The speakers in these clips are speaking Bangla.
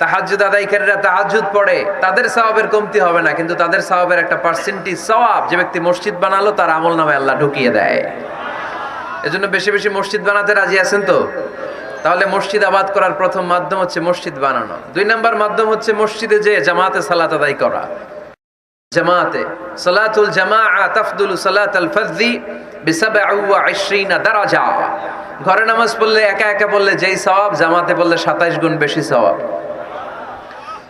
তাহাজুদ আদায়কারীরা তাহাজুদ পড়ে, তাদের সওয়াবের কমতি হবে না, কিন্তু তাদের সওয়াবের একটা পার্সেন্টেজ সওয়াব যে ব্যক্তি মসজিদ বানালো, তার আমল নামে আল্লাহ ঢুকিয়ে দেয়। এজন্য বেশি বেশি মসজিদ বানাতে রাজি আছেন তো? তাহলে মসজিদ আবাদ করার প্রথম মাধ্যম হচ্ছে মসজিদ বানানো। দুই নাম্বার মাধ্যম হচ্ছে মসজিদে যে জামাতে সালাত আদায় করা। জামাতে, সালাতুল জামাআ তাফদুলু ওয়া 20 দারাজা। ঘরে নামাজ পড়লে একা একা পড়লে যেই সওয়াব, জামাতে পড়লে 27 গুণ বেশি সওয়াব।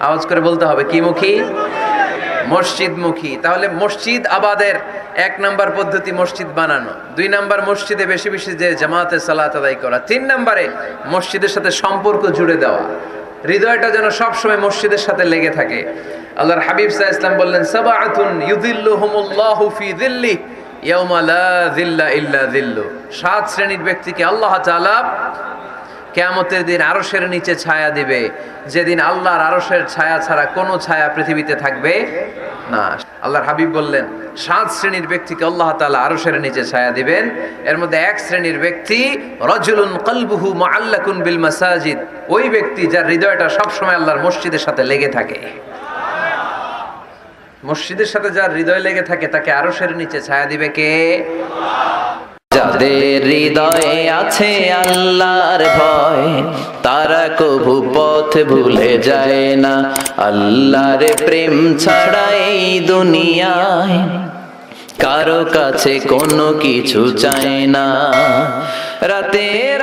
আওয়াজ করে বলতে হবে, কি মুখী? মসজিদমুখী। তাহলে মসজিদ আবাদের এক নাম্বার পদ্ধতি মসজিদ বানানো। দুই নাম্বার মসজিদে বেশি বেশি যে জামাতে সালাত আদায় করা। তিন নাম্বারে মসজিদের সাথে সম্পর্ক জুড়ে দেওয়া। হৃদয়টা যেন সবসময় মসজিদের সাথে লেগে থাকে। আল্লাহর হাবিব সাহা ইসলাম বললেন, সাবাআতুন ইউযিল্লুহুমুল্লাহু ফি যিল্লি, ইয়াউমা লা যিল্লা ইল্লা সাত শ্রেণির ব্যক্তিকে আল্লাহ তাআলা কেয়ামতের দিন আরশের নিচে ছায়া দিবে। যেদিন আল্লাহর আরশের ছায়া ছাড়া কোনো ছায়া পৃথিবীতে থাকবে না। আল্লাহর হাবিব বললেন, সাত শ্রেণির ব্যক্তিকে আল্লাহ তাআলা আরশের নিচে ছায়া দিবেন। এর মধ্যে এক শ্রেণির ব্যক্তি রজুলুন কলবুহু মুআল্লাকুন বিল মাসাজিদ। ওই ব্যক্তি যার হৃদয়টা সবসময় আল্লাহর মসজিদের সাথে লেগে থাকে। মসজিদের সাথে যার হৃদয় লেগে থাকে, তাকে আরশের নিচে ছায়া দিবে কে? যাদের হৃদয়ে আছে আল্লাহর ভয়, তারা কভু পথ ভুলে যায় না। আল্লাহর প্রেম ছাড়াই দুনিয়ায় কারও কাছে কোনো কিছু চায় না। রাতের